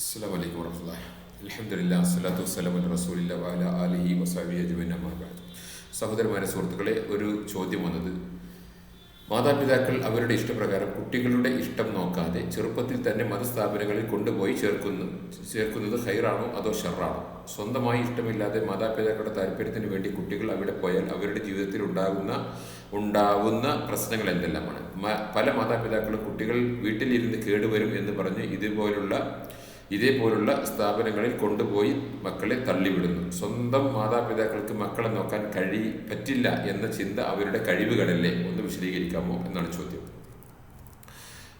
അസ്സാം വലൈക്കും വർഹമുല്ല അലഹമില്ല അസ്സലാത്തു വസ്സലാം അല റസൂലില്ല വാല അലിഹി വസാബി അജ്മൻ അമ്മാബാദ് സഹോദരന്മാരെ സുഹൃത്തുക്കളെ ഒരു ചോദ്യം വന്നത്. മാതാപിതാക്കൾ അവരുടെ ഇഷ്ടപ്രകാരം കുട്ടികളുടെ ഇഷ്ടം നോക്കാതെ ചെറുപ്പത്തിൽ തന്നെ മതസ്ഥാപനങ്ങളിൽ കൊണ്ടുപോയി ചേർക്കുന്നു ചേർക്കുന്നത് ഹൈറാണോ അതോ ഷെറാണോ? സ്വന്തമായി ഇഷ്ടമില്ലാതെ മാതാപിതാക്കളുടെ താല്പര്യത്തിന് വേണ്ടി കുട്ടികൾ അവിടെ പോയാൽ അവരുടെ ജീവിതത്തിൽ ഉണ്ടാകുന്ന ഉണ്ടാവുന്ന പ്രശ്നങ്ങൾ എന്തെല്ലാമാണ്? പല മാതാപിതാക്കളും കുട്ടികൾ വീട്ടിലിരുന്ന് കേടുവരും എന്ന് പറഞ്ഞ് ഇതുപോലുള്ള ഇതേപോലുള്ള സ്ഥാപനങ്ങളിൽ കൊണ്ടുപോയി മക്കളെ തള്ളിവിടുന്നു. സ്വന്തം മാതാപിതാക്കൾക്ക് മക്കളെ നോക്കാൻ കഴി പറ്റില്ല എന്ന ചിന്ത അവരുടെ കഴിവുകളല്ലേ? ഒന്ന് വിശദീകരിക്കാമോ എന്നാണ് ചോദ്യം.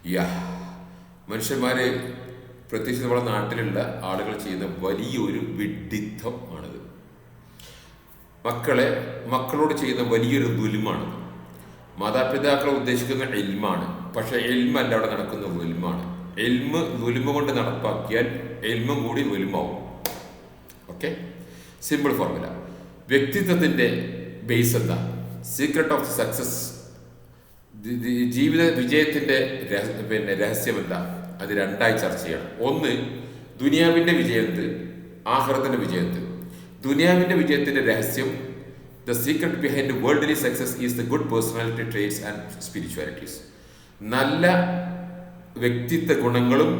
യാ മനുഷ്യന്മാര് പ്രത്യേകിച്ച് നമ്മുടെ നാട്ടിലുള്ള ആളുകൾ ചെയ്യുന്ന വലിയൊരു വിഡിത്തം ആണിത്. മക്കളെ മക്കളോട് ചെയ്യുന്ന വലിയൊരു ദുലിമാണ് മാതാപിതാക്കളെ ഉദ്ദേശിക്കുന്ന എൽമാണ് പക്ഷെ എൽമല്ല അവിടെ നടക്കുന്ന ദുലിമാണ് എൽമ് ദുലിമ കൊണ്ട് നടപ്പാക്കിയാൽ എൽമും കൂടി ദുലിമാവും ഓക്കെ സിമ്പിൾ ഫോർമുല വ്യക്തിത്വത്തിന്റെ ബേസ് എന്താ? സീക്രട്ട് ഓഫ് സക്സസ് ജീവിത വിജയത്തിന്റെ രഹ- പിന്നെ രഹസ്യം എന്താ? അത് രണ്ടായി ചർച്ച ചെയ്യണം. ഒന്ന് ദുനിയാവിന്റെ വിജയത്ത് ആഹ്റത്തിന്റെ വിജയത്ത് ദുനിയാവിന്റെ വിജയത്തിന്റെ രഹസ്യം the secret behind worldly success is the good personality traits and spiritualities നല്ല വ്യക്തിത്വ ഗുണങ്ങളും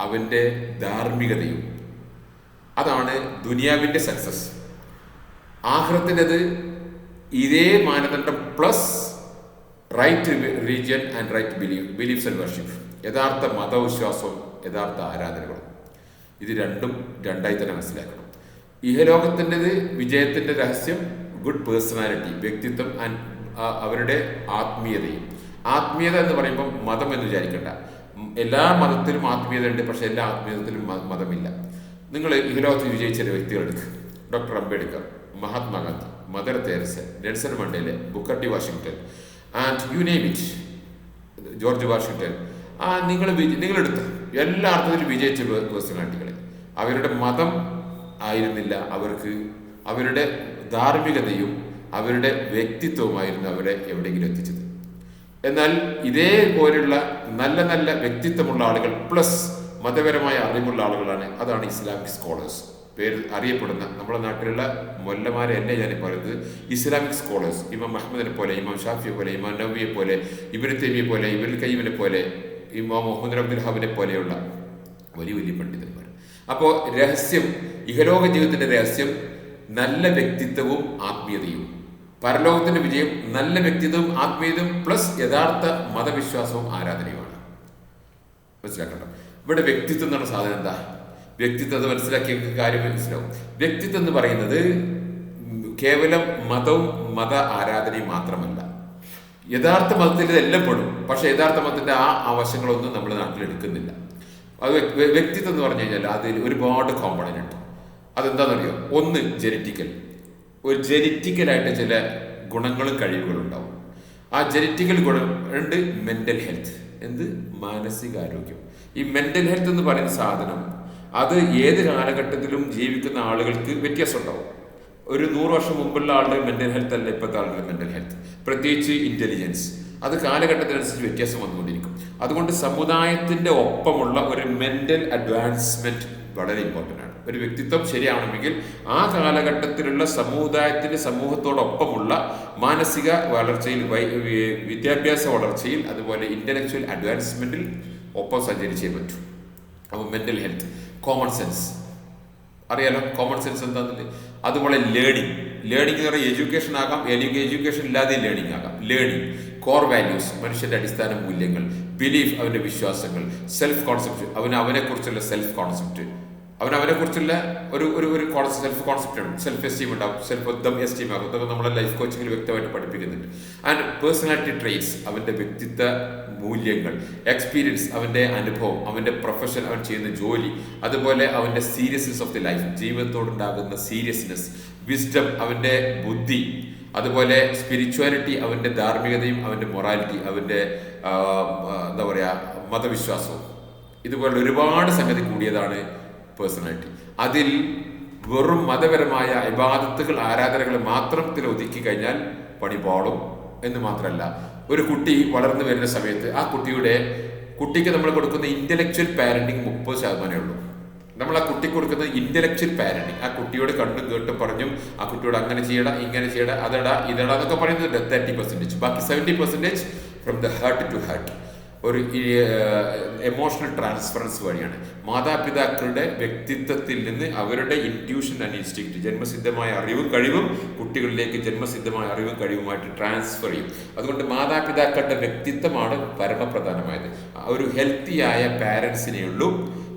അവന്റെ ധാർമ്മികതയും. അതാണ് ദുനിയാവിന്റെ സക്സസ് ആഹ്റത്തിന്റെത് ഇതേ മാനദണ്ഡം plus right religion and right belief beliefs and worship യഥാർത്ഥ മതവിശ്വാസവും യഥാർത്ഥ ആരാധനകളും. ഇത് രണ്ടും രണ്ടായി തന്നെ മനസ്സിലാക്കണം. ഇഹലോകത്തിന്റെത് വിജയത്തിന്റെ രഹസ്യം ഗുഡ് പേഴ്സണാലിറ്റി വ്യക്തിത്വം ആൻഡ് അവരുടെ ആത്മീയതയും. ആത്മീയത എന്ന് പറയുമ്പോൾ മതം എന്ന് വിചാരിക്കണ്ട. എല്ലാ മതത്തിലും ആത്മീയത ഉണ്ട് പക്ഷെ എല്ലാ ആത്മീയതത്തിലും മതമില്ല. നിങ്ങൾ ഇഹലോകത്ത് വിജയിച്ച വ്യക്തികൾ എടുക്കുക doctor Ambedkar Mahatma Gandhi mother തേരസ് Nelson Mandela Booker D Washington and you name it George Washington. ആ നിങ്ങൾ നിങ്ങളെടുത്ത് എല്ലാ അർത്ഥത്തിലും വിജയിച്ച പേഴ്സണാലിറ്റികളെ അവരുടെ മതം ആയിരുന്നില്ല അവർക്ക്. അവരുടെ ധാർമ്മികതയും അവരുടെ വ്യക്തിത്വവുമായിരുന്നു അവരെ എവിടെയെങ്കിലും എത്തിച്ചത്. എന്നാൽ ഇതേപോലുള്ള നല്ല നല്ല വ്യക്തിത്വമുള്ള ആളുകൾ പ്ലസ് മതപരമായ അറിവുള്ള ആളുകളാണ്. അതാണ് ഇസ്ലാമിക് സ്കോളേഴ്സ് പേര് അറിയപ്പെടുന്ന നമ്മുടെ നാട്ടിലുള്ള മൊല്ലമാരെ എന്നെ ഞാൻ പറയുന്നത്? ഇസ്ലാമിക് സ്കോളേഴ്സ് ഇമാം മഹമ്മദിനെ പോലെ ഇമാം ഷാഫിയെ പോലെ ഇമാം നബിയെ പോലെ ഇബിന് തെമിയെ പോലെ ഇബിൻ കയ്യമിനെ പോലെ ഇമാം മുഹമ്മദ് അബ്ദുൽ ഹാബിനെ പോലെയുള്ള വലിയ വലിയ പണ്ഡിതന്മാർ. അപ്പോൾ രഹസ്യം ഇഹലോക ജീവിതത്തിന്റെ രഹസ്യം നല്ല വ്യക്തിത്വവും ആത്മീയതയും. പരലോകത്തിന്റെ വിജയം നല്ല വ്യക്തിത്വവും ആത്മീയതും പ്ലസ് യഥാർത്ഥ മതവിശ്വാസവും ആരാധനയുമാണ്. മനസ്സിലാക്കണം ഇവിടെ വ്യക്തിത്വം എന്നുള്ള സാധനം എന്താ? വ്യക്തിത്വം അത് മനസ്സിലാക്കിയ കാര്യം മനസ്സിലാവും. വ്യക്തിത്വം എന്ന് പറയുന്നത് കേവലം മതവും മത ആരാധനയും മാത്രമല്ല. യഥാർത്ഥ മതത്തിൽ ഇതെല്ലാം പെടും. പക്ഷെ യഥാർത്ഥ മതത്തിന്റെ ആ ആവശ്യങ്ങളൊന്നും നമ്മൾ നാട്ടിലെടുക്കുന്നില്ല അത് വ്യ- വ്യക്തിത്വം എന്ന് പറഞ്ഞു കഴിഞ്ഞാൽ അതിൽ ഒരുപാട് കോമ്പണന്റ് ഉണ്ട്. അതെന്താണെന്നറിയോ? ഒന്ന് ജനറ്റിക്കൽ ഒരു ജനറ്റിക്കലായിട്ട് ചില ഗുണങ്ങളും കഴിവുകളും ഉണ്ടാവും ആ ജനറ്റിക്കൽ ഗുണം ഉണ്ട് മെന്റൽ ഹെൽത്ത് എന്ത്? മാനസികാരോഗ്യം. ഈ മെന്റൽ ഹെൽത്ത് എന്ന് പറയുന്ന സാധനം അത് ഏത് കാലഘട്ടത്തിലും ജീവിക്കുന്ന ആളുകൾക്ക് വ്യത്യാസം ഉണ്ടാവും ഒരു നൂറ് വർഷം മുമ്പുള്ള ആളുടെ മെന്റൽ ഹെൽത്ത് അല്ല ഇപ്പോഴത്തെ ആളുടെ മെന്റൽ ഹെൽത്ത് പ്രത്യേകിച്ച് ഇന്റലിജൻസ് അത് കാലഘട്ടത്തിനനുസരിച്ച് വ്യത്യാസം വന്നുകൊണ്ടിരിക്കും. അതുകൊണ്ട് സമുദായത്തിന്റെ ഒപ്പമുള്ള ഒരു മെന്റൽ അഡ്വാൻസ്മെന്റ് വളരെ ഇമ്പോർട്ടന്റ് ആണ്. ഒരു വ്യക്തിത്വം ശരിയാവണമെങ്കിൽ ആ കാലഘട്ടത്തിലുള്ള സമുദായത്തിന്റെ സമൂഹത്തോടൊപ്പമുള്ള മാനസിക വളർച്ചയിൽ വിദ്യാഭ്യാസ വളർച്ചയിൽ അതുപോലെ ഇന്റലക്ച്വൽ അഡ്വാൻസ്മെന്റിൽ ഒപ്പം സഞ്ചരിച്ചേ പറ്റൂ. അപ്പോൾ മെന്റൽ ഹെൽത്ത് കോമൺ സെൻസ് അറിയാലോ? കോമൺ സെൻസ് എന്താണെന്നില്ല അതുപോലെ ലേണിംഗ് ലേണിംഗ് എന്ന് പറയുന്നത് എഡ്യൂക്കേഷൻ ആകാം എഡ്യൂക്കേഷൻ ഇല്ലാതെ ലേണിംഗ് ആകാം. ലേണിംഗ് കോർ വാല്യൂസ് മനുഷ്യന്റെ അടിസ്ഥാന മൂല്യങ്ങൾ ബിലീഫ് അവന്റെ വിശ്വാസങ്ങൾ സെൽഫ് കോൺസെപ്റ്റ് അവന് അവനെക്കുറിച്ചുള്ള സെൽഫ് കോൺസെപ്റ്റ് അവൻ അവനെക്കുറിച്ചുള്ള ഒരു ഒരു ഒരു സെൽഫ് കോൺസെപ്റ്റ് ഉണ്ട് സെൽഫ് എസ്റ്റീം ഉണ്ടാവും. സെൽഫ് ദം എസ്റ്റീം ആകും അതൊക്കെ നമ്മളെ ലൈഫ് കോച്ചിങ്ങിൽ വ്യക്തമായിട്ട് പഠിപ്പിക്കുന്നുണ്ട്. ആൻഡ് പേഴ്സണാലിറ്റി ട്രേറ്റ്സ് അവന്റെ വ്യക്തിത്വ മൂല്യങ്ങൾ എക്സ്പീരിയൻസ് അവന്റെ അനുഭവം അവന്റെ പ്രൊഫഷൻ അവൻ ചെയ്യുന്ന ജോലി അതുപോലെ അവന്റെ സീരിയസ്നെസ് ഓഫ് ദി ലൈഫ് ജീവിതത്തോടുണ്ടാകുന്ന സീരിയസ്നെസ് വിസ്ഡം അവന്റെ ബുദ്ധി അതുപോലെ സ്പിരിച്വാലിറ്റി അവന്റെ ധാർമ്മികതയും അവന്റെ മൊറാലിറ്റി ആ, എന്താ പറയുക മതവിശ്വാസവും. ഇതുപോലെ ഒരുപാട് സംഗതി കൂടിയതാണ് പേഴ്സണാലിറ്റി അതിൽ വെറും മതപരമായ ഇബാദത്തുകൾ ആരാധനകൾ മാത്രത്തിൽ ഒതുക്കി കഴിഞ്ഞാൽ പണി പാളും എന്ന് മാത്രമല്ല. ഒരു കുട്ടി വളർന്നു വരുന്ന സമയത്ത് ആ കുട്ടിയുടെ കുട്ടിക്ക് നമ്മൾ കൊടുക്കുന്ന ഇന്റലക്ച്വൽ പാരന്റിങ് മുപ്പത് ശതമാനമേ ഉള്ളൂ. നമ്മൾ ആ കുട്ടിക്ക് കൊടുക്കുന്നത് ഇന്റലക്ച്വൽ പാരന്റിങ് ആ കുട്ടിയോട് കണ്ടും കേട്ടും പറഞ്ഞും ആ കുട്ടിയോട് അങ്ങനെ ചെയ്യടാ ഇങ്ങനെ ചെയ്യടാ അതടാ ഇതടാ എന്നൊക്കെ പറയുന്നത് തേർട്ടി പെർസെന്റേജ് ബാക്കി seventy percentage from the heart to heart ഒരു എമോഷണൽ ട്രാൻസ്ഫറൻസ് വഴിയാണ്. മാതാപിതാക്കളുടെ വ്യക്തിത്വത്തിൽ നിന്ന് അവരുടെ ഇന്റ്യൂഷൻ ആൻഡ് ഇൻസ്റ്റിക്റ്റ് ജന്മസിദ്ധമായ അറിവും കഴിവും കുട്ടികളിലേക്ക് ജന്മസിദ്ധമായ അറിവും കഴിവുമായിട്ട് ട്രാൻസ്ഫർ ചെയ്യും. അതുകൊണ്ട് മാതാപിതാക്കളുടെ വ്യക്തിത്വമാണ് പരമപ്രധാനമായത്. ഒരു ഹെൽത്തിയായ പാരൻസിനെയുള്ളൂ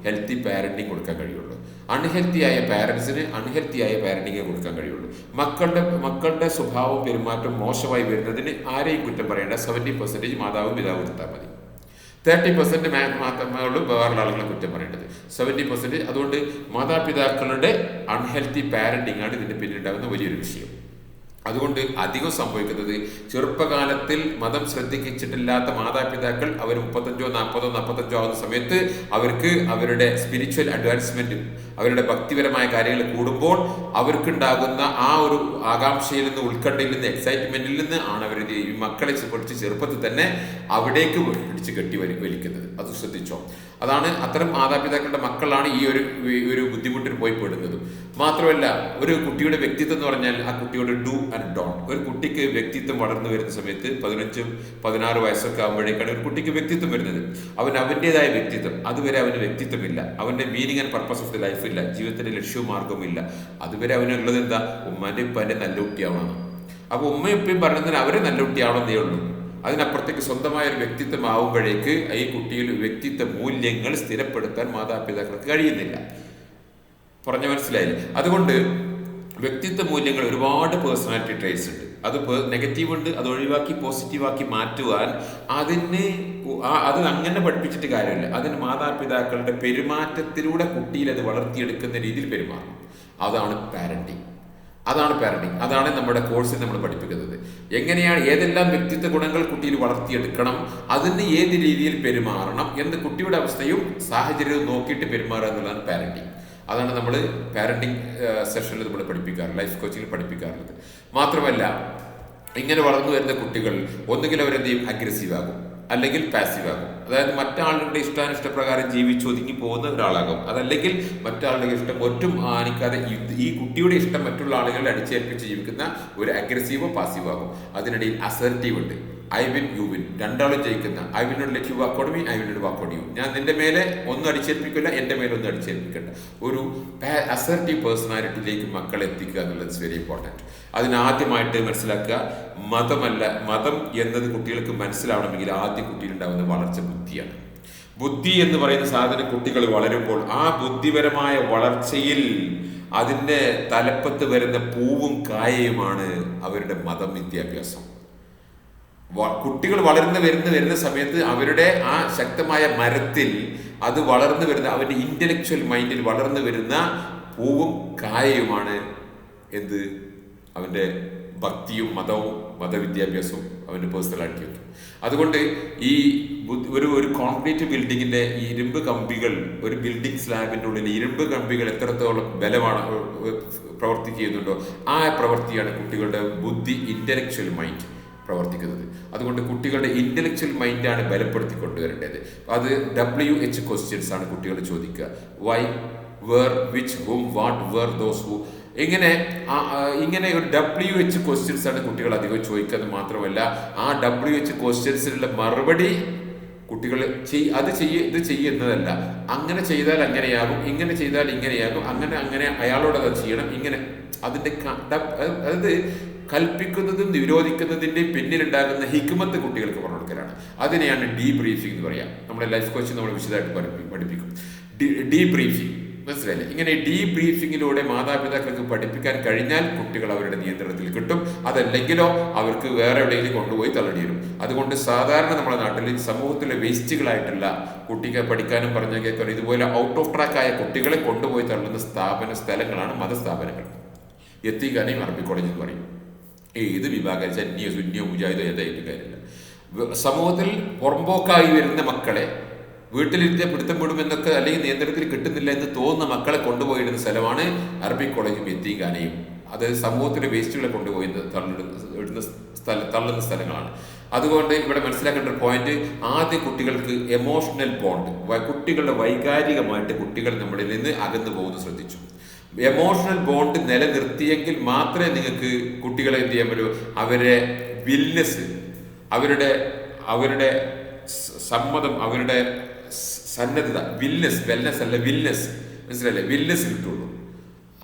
ഹെൽത്തി പാരന്റിങ് കൊടുക്കാൻ കഴിയുള്ളൂ. അൺഹെൽത്തിയായ പാരൻസിന് അൺഹെൽത്തിയായ പാരന്റിങ് കൊടുക്കാൻ കഴിയുള്ളൂ. മക്കളുടെ മക്കളുടെ സ്വഭാവവും പെരുമാറ്റം മോശമായി വരുന്നതിന് ആരെയും കുറ്റം പറയേണ്ട സെവന്റി പെർസെന്റേജ് മാതാവും പിതാവും കൊടുത്താൽ മതി. തേർട്ടി പെർസെന്റ് മാത്രമേ ഉള്ളൂ വേറൊരു ആളുകളെ കുറ്റം പറയേണ്ടത്. സെവന്റി പെർസെന്റ് അതുകൊണ്ട് മാതാപിതാക്കളുടെ അൺഹെൽത്തി പാരന്റിങ് ആണ് ഇതിന്റെ പിന്നിലുണ്ടാകുന്ന വലിയൊരു വിഷയം. അതുകൊണ്ട് അധികം സംഭവിക്കുന്നത് ചെറുപ്പകാലത്തിൽ മതം ശ്രദ്ധിച്ചിട്ടില്ലാത്ത മാതാപിതാക്കൾ അവർ മുപ്പത്തഞ്ചോ നാൽപ്പതോ നാൽപ്പത്തഞ്ചോ ആവുന്ന സമയത്ത് അവർക്ക് അവരുടെ സ്പിരിച്വൽ അഡ്വാൻസ്മെന്റ് അവരുടെ ഭക്തിപരമായ കാര്യങ്ങൾ കൂടുമ്പോൾ അവർക്കുണ്ടാകുന്ന ആ ഒരു ആകാംക്ഷയിൽ നിന്ന് ഉത്കണ്ഠയിൽ നിന്ന് എക്സൈറ്റ്മെന്റിൽ നിന്ന് ആണ് അവർ ഈ മക്കളെ പഠിച്ച് ചെറുപ്പത്തിൽ തന്നെ അവിടേക്ക് പിടിച്ച് കെട്ടി വലി വലിക്കുന്നത്. അത് ശ്രദ്ധിച്ചോ? അതാണ് അത്തരം മാതാപിതാക്കളുടെ മക്കളാണ് ഈ ഒരു ഒരു ബുദ്ധിമുട്ടിൽ പോയി പെടുന്നത്. മാത്രമല്ല ഒരു കുട്ടിയുടെ വ്യക്തിത്വം എന്ന് പറഞ്ഞാൽ ആ കുട്ടിയുടെ ഡു ആൻഡ് ഡോൺ ഒരു കുട്ടിക്ക് വ്യക്തിത്വം വളർന്നു വരുന്ന സമയത്ത് പതിനഞ്ചും പതിനാറ് വയസ്സൊക്കെ ആകുമ്പോഴേക്കാണ് ഒരു കുട്ടിക്ക് വ്യക്തിത്വം വരുന്നത്. അവൻ അവന്റെതായ വ്യക്തിത്വം. അതുവരെ അവന് വ്യക്തിത്വമില്ല. അവന്റെ meaning and purpose of the life ഇല്ല. ജീവിതത്തിന്റെ ലക്ഷ്യവും മാർഗവും ഇല്ല അതുവരെ അവനുള്ളത് എന്താ? ഉമ്മാന്റെ ഉപ്പാന്റെ നല്ല കുട്ടിയാവണം. അപ്പോൾ ഉമ്മയും ഉപ്പയും പറയുന്നതിന് അവരെ നല്ല കുട്ടിയാവണമെന്നേ ഉള്ളൂ. അതിനപ്പുറത്തേക്ക് സ്വന്തമായ ഒരു വ്യക്തിത്വം ആവുമ്പോഴേക്ക് ഈ കുട്ടിയിൽ വ്യക്തിത്വ മൂല്യങ്ങൾ സ്ഥിരപ്പെടുത്താൻ മാതാപിതാക്കൾക്ക് കഴിയുന്നില്ല. പറഞ്ഞു മനസ്സിലായില്ലേ? അതുകൊണ്ട് വ്യക്തിത്വ മൂല്യങ്ങൾ ഒരുപാട് പേഴ്സണാലിറ്റി ട്രേസ് ഉണ്ട്. അത് നെഗറ്റീവ് ഉണ്ട് അത് ഒഴിവാക്കി പോസിറ്റീവാക്കി മാറ്റുവാൻ അതിന് അത് അങ്ങനെ പഠിപ്പിച്ചിട്ട് കാര്യമില്ല. അതിന് മാതാപിതാക്കളുടെ പെരുമാറ്റത്തിലൂടെ കുട്ടിയിൽ അത് വളർത്തിയെടുക്കുന്ന രീതിയിൽ പെരുമാറും. അതാണ് പാരന്റിങ് അതാണ് പാരന്റിങ് അതാണ് നമ്മുടെ കോഴ്സിൽ നമ്മൾ പഠിപ്പിക്കുന്നത്. എങ്ങനെയാണ് ഏതെല്ലാം വ്യക്തിത്വ ഗുണങ്ങൾ കുട്ടിയിൽ വളർത്തിയെടുക്കണം അതിന് ഏത് രീതിയിൽ പെരുമാറണം എന്ന് കുട്ടിയുടെ അവസ്ഥയും സാഹചര്യവും നോക്കിയിട്ട് പെരുമാറുക എന്നുള്ളതാണ് പാരന്റിങ് അതാണ് നമ്മൾ പാരന്റിങ് സെഷനിൽ നമ്മൾ പഠിപ്പിക്കാറ് ലൈഫ് കോച്ചിങ്ങിൽ പഠിപ്പിക്കാറുള്ളത്. മാത്രമല്ല ഇങ്ങനെ വളർന്നു വരുന്ന കുട്ടികൾ ഒന്നുകിൽ അവരെന്ത് ചെയ്യും അഗ്രസീവ് ആകും അല്ലെങ്കിൽ പാസീവ് ആകും. അതായത് മറ്റാളുടെ ഇഷ്ടാനിഷ്ടപ്രകാരം ജീവിച്ചൊതുങ്ങി പോകുന്ന ഒരാളാകും. അതല്ലെങ്കിൽ മറ്റാളുടെ ഇഷ്ടം ഒറ്റും ആനിക്കാതെ ഈ- ഈ കുട്ടിയുടെ ഇഷ്ടം മറ്റുള്ള ആളുകളെ അടിച്ചേൽപ്പിച്ച് ജീവിക്കുന്ന ഒരു അഗ്രസീവോ പാസീവോ ആകും. അതിനിടയിൽ അസർട്ടീവ് ഉണ്ട്. I win you win. രണ്ടാളും ജയിക്കുന്ന I win not let you walkover me I win not walkover you. ഞാൻ നിന്റെ മേലെ ഒന്നും അടിച്ചേൽപ്പിക്കില്ല എന്റെ മേലെ ഒന്നും അടിച്ചേൽപ്പിക്കണ്ട. ഒരു അസർട്ടീവ് പേഴ്സണാലിറ്റിയിലേക്ക് മക്കളെ എത്തിക്കുക എന്നുള്ളത് വെരി ഇമ്പോർട്ടന്റ് അതിനാദ്യമായിട്ട് മനസ്സിലാക്കുക മതമല്ല മതം എന്നത് കുട്ടികൾക്ക് മനസ്സിലാവണമെങ്കിൽ ആദ്യം കുട്ടിയിലുണ്ടാകുന്ന വളർച്ച ബുദ്ധിയാണ്. ബുദ്ധി എന്ന് പറയുന്ന സാധനം കുട്ടികൾ വളരുമ്പോൾ ആ ബുദ്ധിപരമായ വളർച്ചയിൽ അതിന്റെ തലപ്പത്ത് വരുന്ന പൂവും കായയുമാണ് അവരുടെ മതം വിദ്യാഭ്യാസം. കുട്ടികൾ വളർന്നു വരുന്ന വരുന്ന സമയത്ത് അവരുടെ ആ ശക്തമായ മരത്തിൽ അത് വളർന്നു വരുന്ന അവരുടെ ഇന്റലക്ച്വൽ മൈൻഡിൽ വളർന്നു വരുന്ന പൂവും കായയുമാണ് എന്ത്? അവന്റെ ഭക്തിയും മതവും മതവിദ്യാഭ്യാസവും അവന്റെ പേഴ്സണാലിറ്റിയും അതുകൊണ്ട് ഈ ഒരു ഒരു കോൺക്രീറ്റ് ബിൽഡിങ്ങിന്റെ ഈ ഇരുമ്പ് കമ്പികൾ ഒരു ബിൽഡിംഗ് സ്ലാബിന്റെ ഉള്ളിൽ ഇരുമ്പ് കമ്പികൾ എത്രത്തോളം ബലമാണ് പ്രവർത്തി ചെയ്യുന്നുണ്ടോ ആ പ്രവൃത്തിയാണ് കുട്ടികളുടെ ബുദ്ധി ഇന്റലക്ച്വൽ മൈൻഡ് പ്രവർത്തിക്കുന്നത്. അതുകൊണ്ട് കുട്ടികളുടെ ഇന്റലക്ച്വൽ മൈൻഡാണ് ബലപ്പെടുത്തി കൊണ്ടുവരേണ്ടത്. അത് ഡബ്ല്യു എച്ച് ക്വസ്റ്റ്യൻസ് ആണ് കുട്ടികൾ ചോദിക്കുക. Why where which whom what where those who ഇങ്ങനെ ഇങ്ങനെ ഒരു ഡബ്ല്യു എച്ച് ക്വസ്റ്റ്യൻസ് ആണ് കുട്ടികൾ അധികം ചോദിക്കുന്നത് മാത്രമല്ല ആ ഡബ്ല്യു എച്ച് ക്വസ്റ്റ്യൻസിനുള്ള മറുപടി കുട്ടികൾ ചെയ് അത് ചെയ്യ ഇത് ചെയ്യുന്നതല്ല. അങ്ങനെ ചെയ്താൽ അങ്ങനെയാകും ഇങ്ങനെ ചെയ്താൽ ഇങ്ങനെയാകും അങ്ങനെ അങ്ങനെ അയാളോട് അത് ചെയ്യണം ഇങ്ങനെ. ഡ- അതായത് കൽപ്പിക്കുന്നതും നിരോധിക്കുന്നതിന്റെ പിന്നിലുണ്ടാകുന്ന ഹിക്മത്ത് കുട്ടികൾക്ക് പറഞ്ഞു കൊടുക്കലാണ് അതിനെയാണ് ഡീ ബ്രീഫിംഗ് എന്ന് പറയാം. നമ്മുടെ ലൈഫ് കോച്ച് നമ്മൾ വിശദമായിട്ട് പഠിപ്പി- പഠിപ്പിക്കും. ഡീ ബ്രീഫിംഗ് മനസ്സിലായില്ലേ? ഇങ്ങനെ ഡീ ബ്രീഫിങ്ങിലൂടെ മാതാപിതാക്കൾക്ക് പഠിപ്പിക്കാൻ കഴിഞ്ഞാൽ കുട്ടികൾ അവരുടെ നിയന്ത്രണത്തിൽ കിട്ടും. അതല്ലെങ്കിലോ അവർക്ക് വേറെ എവിടെയെങ്കിലും കൊണ്ടുപോയി തള്ളടി വരും. അതുകൊണ്ട് സാധാരണ നമ്മുടെ നാട്ടിൽ സമൂഹത്തിലെ വേസ്റ്റുകളായിട്ടുള്ള കുട്ടിക്ക് പഠിക്കാനും പറഞ്ഞു കേൾക്കാനും ഇതുപോലെ ഔട്ട് ഓഫ് ട്രാക്ക് ആയ കുട്ടികളെ കൊണ്ടുപോയി തള്ളുന്ന സ്ഥാപന സ്ഥലങ്ങളാണ് മതസ്ഥാപനങ്ങൾ. എത്തിക്കാനെയും അറബി കോളേജ് എന്ന് പറയും. ഏത് വിഭാഗം സന്നിയോ സുന്നിയോ മുജാഹിദോ ഏതായിട്ട് കാര്യമില്ല സമൂഹത്തിൽ പുറമ്പോക്കായി വരുന്ന മക്കളെ വീട്ടിലിരുത്തി പിടുത്തം വിടുമെന്നൊക്കെ അല്ലെങ്കിൽ നിയന്ത്രണത്തിൽ കിട്ടുന്നില്ല എന്ന് തോന്നുന്ന മക്കളെ കൊണ്ടുപോയിരുന്ന സ്ഥലമാണ് അറബി കോളേജും എത്തിക്കാനയും അത് സമൂഹത്തിലെ വേസ്റ്റുകളെ കൊണ്ടുപോയി തള്ളിടുന്ന സ്ഥല തള്ളുന്ന സ്ഥലങ്ങളാണ്. അതുകൊണ്ട് ഇവിടെ മനസ്സിലാക്കേണ്ട ഒരു പോയിന്റ് ആദ്യം കുട്ടികൾക്ക് എമോഷണൽ ബോണ്ട് കുട്ടികളുടെ വൈകാരികമായിട്ട് കുട്ടികൾ നമ്മളിൽ നിന്ന് അകന്നു പോകുന്നത് ശ്രദ്ധിച്ചു. എമോഷണൽ ബോണ്ട് നിലനിർത്തിയെങ്കിൽ മാത്രമേ നിങ്ങൾക്ക് കുട്ടികളെ എന്ത് ചെയ്യാൻ പറ്റൂ? അവരെ വിൽനെസ് അവരുടെ അവരുടെ സമ്മതം അവരുടെ സന്നദ്ധത വിൽനെസ് വെൽനെസ് അല്ല വിൽനെസ് മനസ്സിലല്ലേ വിൽനെസ് കിട്ടുള്ളൂ.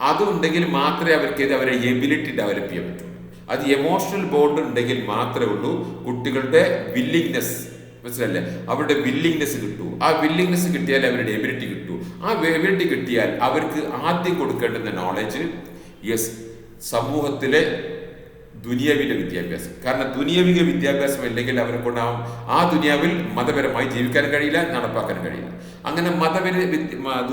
അതുണ്ടെങ്കിൽ മാത്രമേ അവർക്ക് ഇത് അവരെ എബിലിറ്റി ഡെവലപ്പ് ചെയ്യാൻ പറ്റൂ. അത് എമോഷണൽ ബോണ്ട് ഉണ്ടെങ്കിൽ മാത്രമേ ഉള്ളൂ കുട്ടികളുടെ വില്ലിങ്നെസ് മനസ്സിലല്ലേ അവരുടെ വില്ലിങ്നെസ് കിട്ടൂ. ആ വില്ലിങ്നെസ് കിട്ടിയാൽ അവരുടെ എബിലിറ്റി കിട്ടൂ. ആ വേണ്ടി കിട്ടിയാൽ അവർക്ക് ആദ്യം കൊടുക്കേണ്ടുന്ന നോളജ് യെസ് സമൂഹത്തിലെ ദുനിയാവിന്റെ വിദ്യാഭ്യാസം. കാരണം ദുനിയാവിക വിദ്യാഭ്യാസം ഇല്ലെങ്കിൽ അവരെ കൊണ്ട് ആ- ദുനിയാവിൽ മതപരമായി ജീവിക്കാൻ കഴിയില്ല നടപ്പാക്കാൻ കഴിയില്ല. അങ്ങനെ മതപര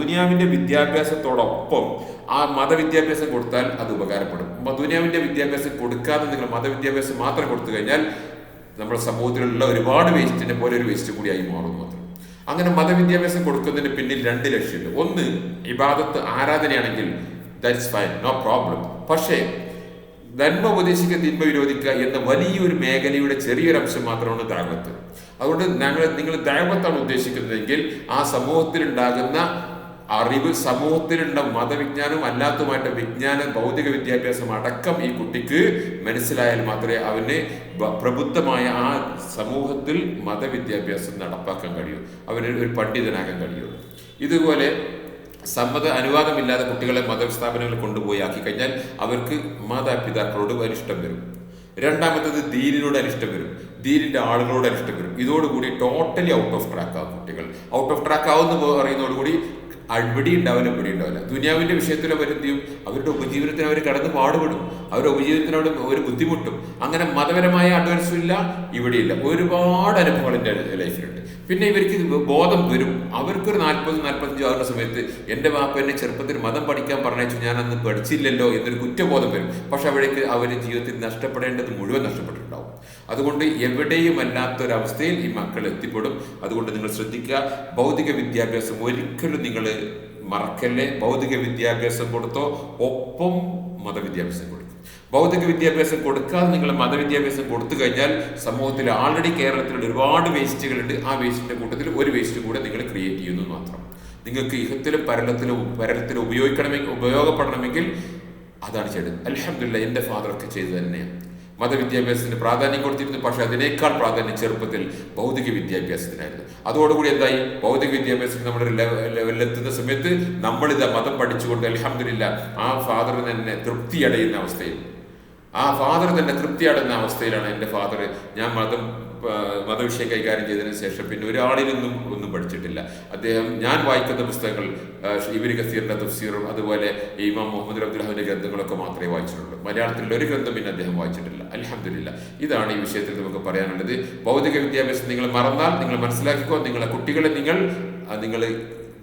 ദുനിയാവിന്റെ വിദ്യാഭ്യാസത്തോടൊപ്പം ആ മതവിദ്യാഭ്യാസം കൊടുത്താൽ അത് ഉപകാരപ്പെടും. ദുനിയാവിന്റെ വിദ്യാഭ്യാസം കൊടുക്കാതെ നിങ്ങൾ മതവിദ്യാഭ്യാസം മാത്രം കൊടുത്തു കഴിഞ്ഞാൽ നമ്മുടെ സമൂഹത്തിലുള്ള ഒരുപാട് വേസ്റ്റിനെ പോലെ ഒരു വേസ്റ്റ് കൂടിയായി മാറും മാത്രം. അങ്ങനെ മതവിദ്യാഭ്യാസം കൊടുക്കുന്നതിന് പിന്നിൽ രണ്ട് ലക്ഷ്യമുണ്ട്. ഒന്ന് ഇബാദത്ത് ആരാധനയാണെങ്കിൽ ദാറ്റ്സ് ഫൈൻ നോ പ്രോബ്ലം പക്ഷേ നന്മ ഉപദേശിക്കുക തിന്മ വിരോധിക്കുക എന്ന വലിയൊരു മേഖലയുടെ ചെറിയൊരു അംശം മാത്രമാണ് ദാവത്ത്. അതുകൊണ്ട് ഞങ്ങൾ നിങ്ങൾ ദൈവത്താണ് ഉദ്ദേശിക്കുന്നതെങ്കിൽ ആ സമൂഹത്തിലുണ്ടാകുന്ന അറിവ് സമൂഹത്തിലുള്ള മതവിജ്ഞാനവും അല്ലാത്തതുമായിട്ട് വിജ്ഞാന ഭൗതിക വിദ്യാഭ്യാസം അടക്കം ഈ കുട്ടിക്ക് മനസ്സിലായാൽ മാത്രമേ അവന് പ്രബുദ്ധമായ ആ സമൂഹത്തിൽ മതവിദ്യാഭ്യാസം നടപ്പാക്കാൻ കഴിയൂ. അവന് ഒരു പണ്ഡിതനാകാൻ കഴിയൂ. ഇതുപോലെ സമ്മത അനുവാദമില്ലാതെ കുട്ടികളെ മതസ്ഥാപനങ്ങളിൽ കൊണ്ടുപോയി ആക്കി കഴിഞ്ഞാൽ അവർക്ക് മാതാപിതാക്കളോട് അനിഷ്ടം വരും. രണ്ടാമത്തത് ദീനിനോട് അനിഷ്ടം വരും. ദീനിന്റെ ആളുകളോട് അനിഷ്ടം വരും. ഇതോടുകൂടി ടോട്ടലി ഔട്ട് ഓഫ് ട്രാക്ക് ആവും കുട്ടികൾ. ഔട്ട് ഓഫ് ട്രാക്ക് ആവുന്ന പറയുന്നതോടുകൂടി അഴിമതി ഉണ്ടാവില്ല ഇവിടെ ഉണ്ടാവില്ല ദുനിയാവിന്റെ വിഷയത്തിൽ അവരെന്ത് ചെയ്യും? അവരുടെ ഉപജീവനത്തിന് അവർ കടന്ന് പാടുപെടും. അവരുടെ ഉപജീവനത്തിന് അവിടെ ഒരു ബുദ്ധിമുട്ടും. അങ്ങനെ മതപരമായ അഡ്വാൻസും ഇല്ല ഇവിടെയില്ല. ഒരുപാട് അനുഭവങ്ങൾ എന്റെ ലൈഫിലുണ്ട്. പിന്നെ ഇവർക്ക് ബോധം വരും. അവർക്കൊരു നാൽപ്പത് നാൽപ്പത്തഞ്ച് ആവുന്ന സമയത്ത് എന്റെ വാപ്പ എന്നെ ചെറുപ്പത്തിൽ മതം പഠിക്കാൻ പറഞ്ഞു ഞാൻ അന്ന് പഠിച്ചില്ലല്ലോ എന്നൊരു കുറ്റബോധം വരും. പക്ഷെ അവിടേക്ക് അവർ ജീവിതത്തിൽ നഷ്ടപ്പെടേണ്ടത് മുഴുവൻ നഷ്ടപ്പെട്ടിട്ടുണ്ടാവും. അതുകൊണ്ട് എവിടെയും അല്ലാത്തൊരവസ്ഥയിൽ ഈ മക്കൾ എത്തിപ്പെടും. അതുകൊണ്ട് നിങ്ങൾ ശ്രദ്ധിക്കുക ഭൗതിക വിദ്യാഭ്യാസം ഒരിക്കലും നിങ്ങൾ മറക്കല്ലേ? ഭൗതിക വിദ്യാഭ്യാസം കൊടുത്തോ? ഒപ്പം മതവിദ്യാഭ്യാസം കൊടുക്കും. ഭൗതിക വിദ്യാഭ്യാസം കൊടുക്കാതെ നിങ്ങൾ മതവിദ്യാഭ്യാസം കൊടുത്തു കഴിഞ്ഞാൽ സമൂഹത്തിൽ ആൾറെഡി കേരളത്തിൽ ഒരുപാട് വേസ്റ്റുകളുണ്ട് ആ വേസ്റ്റിന്റെ കൂട്ടത്തിൽ ഒരു വേസ്റ്റ് കൂടെ നിങ്ങൾ ക്രിയേറ്റ് ചെയ്യുന്നു മാത്രം. നിങ്ങൾക്ക് ഇഹത്തിലും പരലത്തിലും പരലത്തിലും ഉപയോഗിക്കണമെങ്കിൽ ഉപയോഗപ്പെടണമെങ്കിൽ അതാണ് ചെയ്തത് അലഹമില്ല എന്റെ ഫാദറൊക്കെ ചെയ്തു തന്നെയാണ്. മതവിദ്യാഭ്യാസത്തിന് പ്രാധാന്യം കൊടുത്തിരുന്നു. പക്ഷേ അതിനേക്കാൾ പ്രാധാന്യം ചെറുപ്പത്തിൽ ഭൗതിക വിദ്യാഭ്യാസത്തിനായിരുന്നു. അതോടുകൂടി എന്തായി? ഭൗതിക വിദ്യാഭ്യാസത്തിൽ നമ്മുടെ ലെവലിലെത്തുന്ന സമയത്ത് നമ്മളിത് മതം പഠിച്ചുകൊണ്ട് അലഹമില്ല ആ ഫാദർ തന്നെ തൃപ്തി അടയുന്ന അവസ്ഥയിൽ ആ ഫാദർ തന്നെ തൃപ്തി അടയുന്ന അവസ്ഥയിലാണ് എന്റെ ഫാദർ ഞാൻ മതം മതവിഷയം കൈകാര്യം ചെയ്തതിനു ശേഷം പിന്നെ ഒരാളിൽ നിന്നും ഒന്നും പഠിച്ചിട്ടില്ല. അദ്ദേഹം ഞാൻ വായിക്കുന്ന പുസ്തകങ്ങൾ ഇബിന് കസീറിന്റെ തഫ്സീറും അതുപോലെ ഇമാം മുഹമ്മദ് അബ്ദുൽഹാമിന്റെ ഗ്രന്ഥങ്ങളൊക്കെ മാത്രമേ വായിച്ചിട്ടുള്ളൂ. മലയാളത്തിലുള്ള ഒരു ഗ്രന്ഥം പിന്നെ അദ്ദേഹം വായിച്ചിട്ടില്ല. അലഹമില്ല ഇതാണ് ഈ വിഷയത്തിൽ നമുക്ക് പറയാനുള്ളത്. ഭൗതിക വിദ്യാഭ്യാസം നിങ്ങൾ മറന്നാൽ നിങ്ങൾ മനസ്സിലാക്കിക്കോ നിങ്ങളെ കുട്ടികളെ നിങ്ങൾ നിങ്ങൾ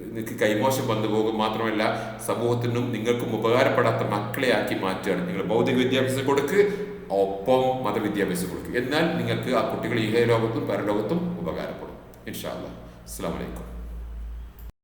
നിങ്ങൾക്ക് കൈമോശം വന്നു പോകും മാത്രമല്ല സമൂഹത്തിനും നിങ്ങൾക്കും ഉപകാരപ്പെടാത്ത മക്കളെ ആക്കി മാറ്റുകയാണ്. നിങ്ങൾ ഭൗതിക വിദ്യാഭ്യാസം കൊടുക്ക് ഒപ്പം മതവിദ്യാഭ്യാസം കൊടുക്കും എന്നാൽ നിങ്ങൾക്ക് ആ കുട്ടികൾ ഈ ലോകത്തും പരലോകത്തും ഉപകാരപ്പെടും. ഇൻഷാ അല്ലാ അസ്സാം വലൈക്കും